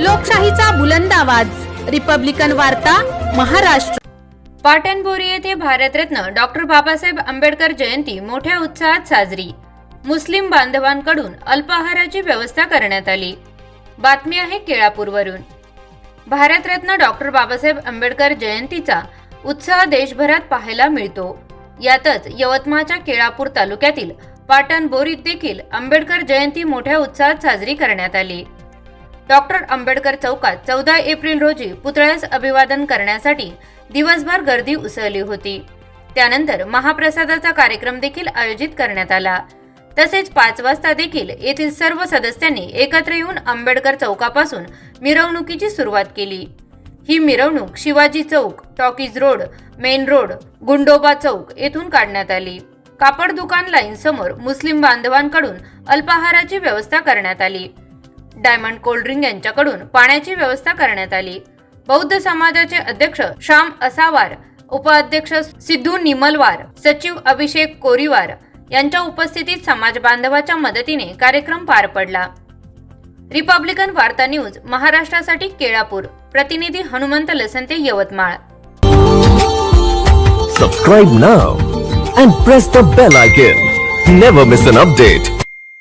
लोकशाहीचा बुलंद आवाज. रिपब्लिकन वार्ता महाराष्ट्र. पाटणबोरी येथे भारतरत्न डॉक्टर बाबासाहेब आंबेडकर जयंती मोठ्या उत्साहात साजरी. मुस्लिम बांधवांकडून अल्पाहाराची व्यवस्था करण्यात आली. बातमी आहे केळापूरवरून. भारतरत्न डॉक्टर बाबासाहेब आंबेडकर जयंतीचा उत्साह देशभरात पाहायला मिळतो. यातच यवतमाळच्या केळापूर तालुक्यातील पाटण बोरीत देखील आंबेडकर जयंती मोठ्या उत्साहात साजरी करण्यात आली. डॉक्टर आंबेडकर चौकात चौदा एप्रिल रोजी पुतळ्यास अभिवादन करण्यासाठी दिवसभर गर्दी उसळली होती. त्यानंतर महाप्रसादाचा कार्यक्रम देखील आयोजित करण्यात आला. तसेच पाच वाजता देखील येथील सर्व सदस्यांनी एकत्र येऊन आंबेडकर चौकापासून मिरवणुकीची सुरुवात केली. ही मिरवणूक Shivaji Chowk talkies road main road Gundoba Chowk येथून काढण्यात आली. कापड दुकान लाईन समोर मुस्लिम बांधवांकडून अल्पाहाराची व्यवस्था करण्यात आली. डायमंड कोल्ड्रिंक यांच्याकडून पाण्याची व्यवस्था करण्यात आली. बौद्ध समाजाचे अध्यक्ष श्याम असावार उपाध्यक्ष सिद्धू निमलवार सचिव अभिषेक कोरीवार यांच्या उपस्थितीत समाज बांधवाच्या मदतीने कार्यक्रम पार पडला. रिपब्लिकन वार्ता न्यूज महाराष्ट्रासाठी केळापूर. प्रतिनिधी Hanumant Lasante Yavatmal. Subscribe now and press the bell icon never miss an update